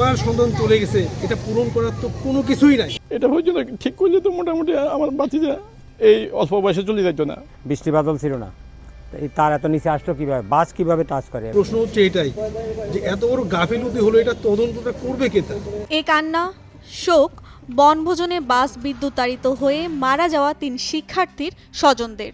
আমার সন্তান চলে গেছে এটা পূরণ করার তো কোনো কিছুই নাই। এটা হয়েছিল ঠিক করলে তো মোটামুটি আমার বাচ্চারা এই অল্প বয়সে চলে যাইতো না। বৃষ্টি বাদল ছিল না। তার এত নিচে আসলো কীভাবে? বাস কীভাবে টাচ করে? প্রশ্ন হচ্ছে এটাই যে এত বড় গাফিলতি হলো এটা তদন্তটা করবে কে তা এ কান্না শোক বনভোজনে বাস বিদ্যুতাড়িত হয়ে মারা যাওয়া তিন শিক্ষার্থীর স্বজনদের।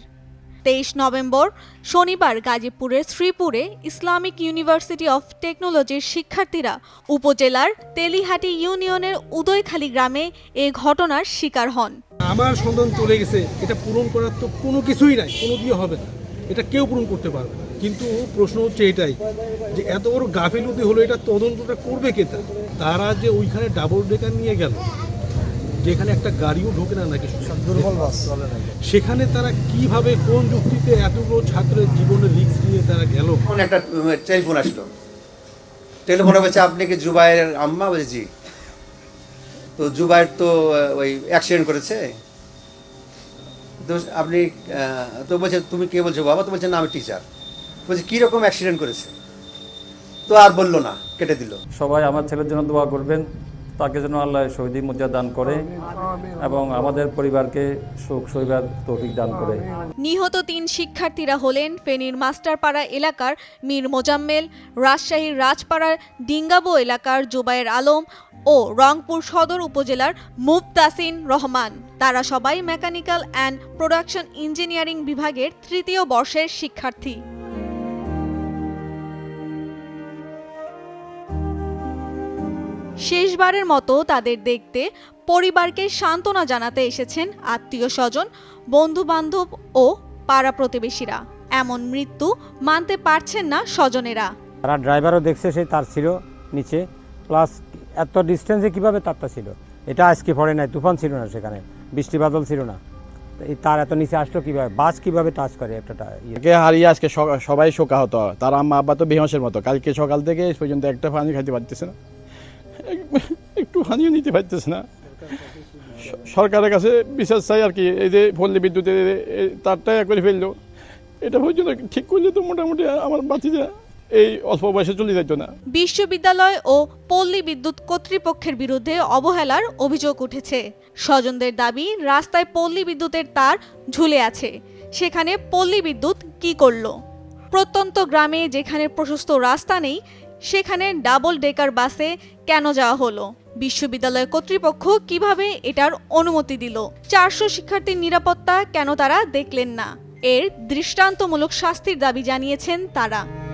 তেইশ নভেম্বর, শনিবার গাজীপুরের শ্রীপুরে ইসলামিক ইউনিভার্সিটি অফ টেকনোলজির শিক্ষার্থীরা উপজেলার তেলিহাটি ইউনিয়নের উদয়খালী গ্রামে এ ঘটনার শিকার হন। আমার সন্তান চলে গেছে, এটা পূরণ করার তো কোনো কিছুই নাই, কোনো দিয়ে হবে না। এটা কেউ পূরণ করতে পারবে কিন্তু প্রশ্ন হচ্ছে এটাই, যে এত বড় গাফিলতি হলো, এটা তদন্তটা করবে কে তারা যে ওইখানে ডাবল ডেকার নিয়ে গেল যেখানে একটা গাড়িও ঢোকে না নাকি দুর্বল সেখানে তারা কীভাবে কোন যুক্তিতে এতগুলো ছাত্রের জীবনে রিস্ক নিয়ে তারা গেল? একটা টেলিফোন আসলো। টেলিফোনে বলছে আপনি কি জুবাইয়ের আম্মা? বলছি জি। তো জুবাইর তো ওই অ্যাক্সিডেন্ট করেছে। তো আপনি তো বলছে তুমি কে? বলছো বাবা। তো বলছে না আমি টিচার বলছে কীরকম অ্যাক্সিডেন্ট করেছে? তো আর বলল না কেটে দিল। সবাই আমার ছেলের জন্য দোয়া করবেন। তাকে যেন আল্লাহ শহীদি মুদ্রা দান করে এবং আমাদের পরিবারকে সুখ সইবার তৌফিক দান করে। নিহত তিন শিক্ষার্থীরা হলেন ফেনীর মাস্টারপাড়া এলাকার মীর মোজাম্মেল, রাজশাহীর রাজপাড়ার ডিঙ্গাবো এলাকার জুবায়ের আলম ও রংপুর সদর উপজেলার মুবতাসিন রহমান। তারা সবাই মেকানিক্যাল অ্যান্ড প্রোডাকশন ইঞ্জিনিয়ারিং বিভাগের তৃতীয় বর্ষের শিক্ষার্থী। শেষবারের মতো তাদের দেখতে পরিবারকে সান্ত্বনা জানাতে এসেছেন আত্মীয় স্বজন বন্ধু বান্ধব ও পাড়া প্রতিবেশীরা। এমন মৃত্যু মানতে পারছেন না স্বজনেরা। তারা ড্রাইভারও দেখছে সেই তার ছিল নিচে প্লাস এত ডিস্টেন্সে কীভাবে তারটা ছিল? এটা আজকে পড়ে নাই তুফান ছিল না সেখানে বৃষ্টি বাদল ছিল না। তার এত নিচে আসলো কীভাবে? বাস কীভাবে টাচ করে একটা ইয়ে? কে হারিয়ে আজকে সবাই শোকাহত। তার আম্মা আব্বা তো বেহসের মতো। কালকে সকাল থেকে এই পর্যন্ত একটা পানি খাইতে পারতেছে না। একটু হানিও নিতে পারতেছে না। সরকারের কাছে বিশেষ চাই আর কি, এই যে পল্লী বিদ্যুতের তারটা করে ফেলল। এটা পর্যন্ত ঠিক করলে তো মোটামুটি আমার বাচ্চারা এই অল্প বয়সে চলে যাইতো না। বিশ্ববিদ্যালয় ও পল্লী বিদ্যুৎ কর্তৃপক্ষের বিরুদ্ধে অবহেলার অভিযোগ উঠেছে। স্বজনদের দাবি, রাস্তায় পল্লী বিদ্যুতের তার ঝুলে আছে। সেখানে পল্লী বিদ্যুৎ কি করল? প্রত্যন্ত গ্রামে যেখানে প্রশস্ত রাস্তা নেই সেখানে ডাবল ডেকার বাসে কেন যাওয়া হলো? বিশ্ববিদ্যালয় কর্তৃপক্ষ কীভাবে এটার অনুমতি দিল? চারশো শিক্ষার্থীর নিরাপত্তা কেন তারা দেখলেন না? এর দৃষ্টান্তমূলক শাস্তির দাবি জানিয়েছেন তারা।